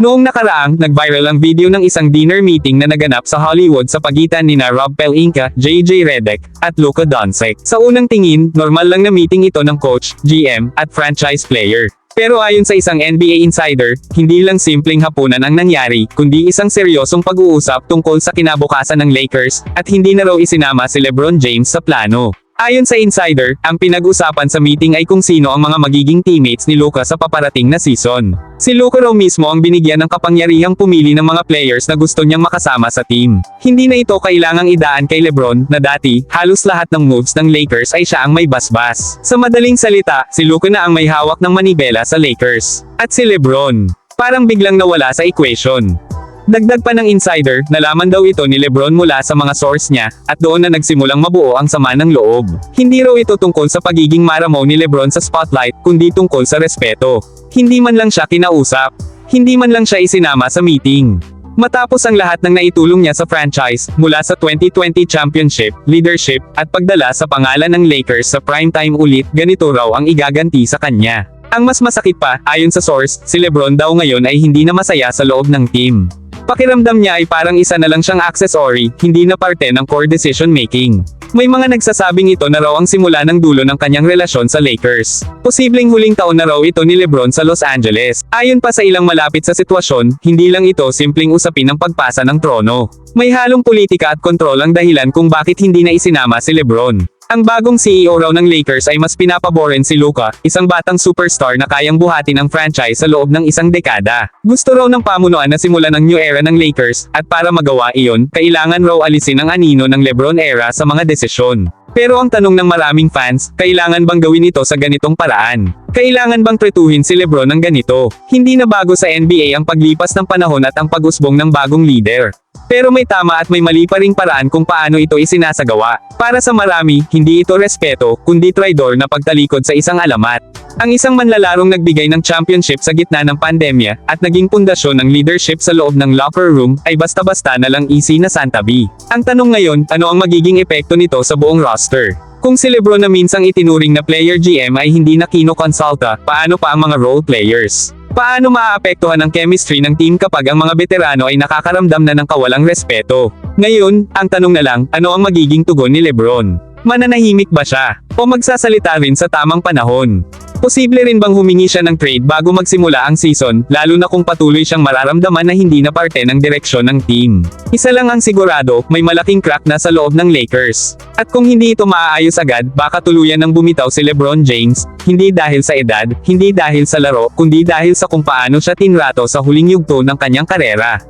Noong nakaraang, nag-viral ang video ng isang dinner meeting na naganap sa Hollywood sa pagitan ni Rob Pelinka, JJ Redick, at Luka Doncic. Sa unang tingin, normal lang na meeting ito ng coach, GM, at franchise player. Pero ayon sa isang NBA insider, hindi lang simpleng hapunan ang nangyari, kundi isang seryosong pag-uusap tungkol sa kinabukasan ng Lakers, at hindi na raw isinama si LeBron James sa plano. Ayon sa insider, ang pinag-usapan sa meeting ay kung sino ang mga magiging teammates ni Luka sa paparating na season. Si Luka raw mismo ang binigyan ng kapangyarihang pumili ng mga players na gusto niyang makasama sa team. Hindi na ito kailangang idaan kay LeBron, na dati, halos lahat ng moves ng Lakers ay siya ang may basbas. Sa madaling salita, si Luka na ang may hawak ng manibela sa Lakers. At si LeBron, parang biglang nawala sa equation. Dagdag pa ng insider, nalaman daw ito ni Lebron mula sa mga source niya, at doon na nagsimulang mabuo ang sama ng loob. Hindi raw ito tungkol sa pagiging maramo ni Lebron sa spotlight, kundi tungkol sa respeto. Hindi man lang siya kinausap. Hindi man lang siya isinama sa meeting. Matapos ang lahat ng naitulong niya sa franchise, mula sa 2020 championship, leadership, at pagdala sa pangalan ng Lakers sa primetime ulit, ganito raw ang igaganti sa kanya. Ang mas masakit pa, ayon sa source, si Lebron daw ngayon ay hindi na masaya sa loob ng team. Pakiramdam niya ay parang isa na lang siyang accessory, hindi na parte ng core decision making. May mga nagsasabing ito na raw ang simula ng dulo ng kanyang relasyon sa Lakers. Posibleng huling taon na raw ito ni Lebron sa Los Angeles. Ayon pa sa ilang malapit sa sitwasyon, hindi lang ito simpleng usapin ng pagpasa ng trono. May halong politika at kontrol ang dahilan kung bakit hindi na isinama si Lebron. Ang bagong CEO raw ng Lakers ay mas pinapaboren si Luka, isang batang superstar na kayang buhatin ang franchise sa loob ng isang dekada. Gusto raw ng pamunuan na simulan ang new era ng Lakers, at para magawa iyon, kailangan raw alisin ang anino ng Lebron era sa mga desisyon. Pero ang tanong ng maraming fans, kailangan bang gawin ito sa ganitong paraan? Kailangan bang tretuhin si Lebron ng ganito? Hindi na bago sa NBA ang paglipas ng panahon at ang pag-usbong ng bagong leader. Pero may tama at may mali pa ring paraan kung paano ito isinasagawa. Para sa marami, hindi ito respeto, kundi traidor na pagtalikod sa isang alamat. Ang isang manlalarong nagbigay ng championship sa gitna ng pandemya, at naging pundasyon ng leadership sa loob ng locker room, ay basta-basta na lang easy na santabi. Ang tanong ngayon, ano ang magiging epekto nito sa buong roster? Kung si Lebron na minsang itinuring na player GM ay hindi na kino-consulta, paano pa ang mga role players? Paano maaapektuhan ang chemistry ng team kapag ang mga veterano ay nakakaramdam na ng kawalang respeto? Ngayon, ang tanong na lang, ano ang magiging tugon ni Lebron? Mananahimik ba siya? O magsasalita rin sa tamang panahon? Posible rin bang humingi siya ng trade bago magsimula ang season, lalo na kung patuloy siyang mararamdaman na hindi na parte ng direksyon ng team. Isa lang ang sigurado, may malaking crack na sa loob ng Lakers. At kung hindi ito maaayos agad, baka tuluyan ng bumitaw si LeBron James, hindi dahil sa edad, hindi dahil sa laro, kundi dahil sa kung paano siya tinrato sa huling yugto ng kanyang karera.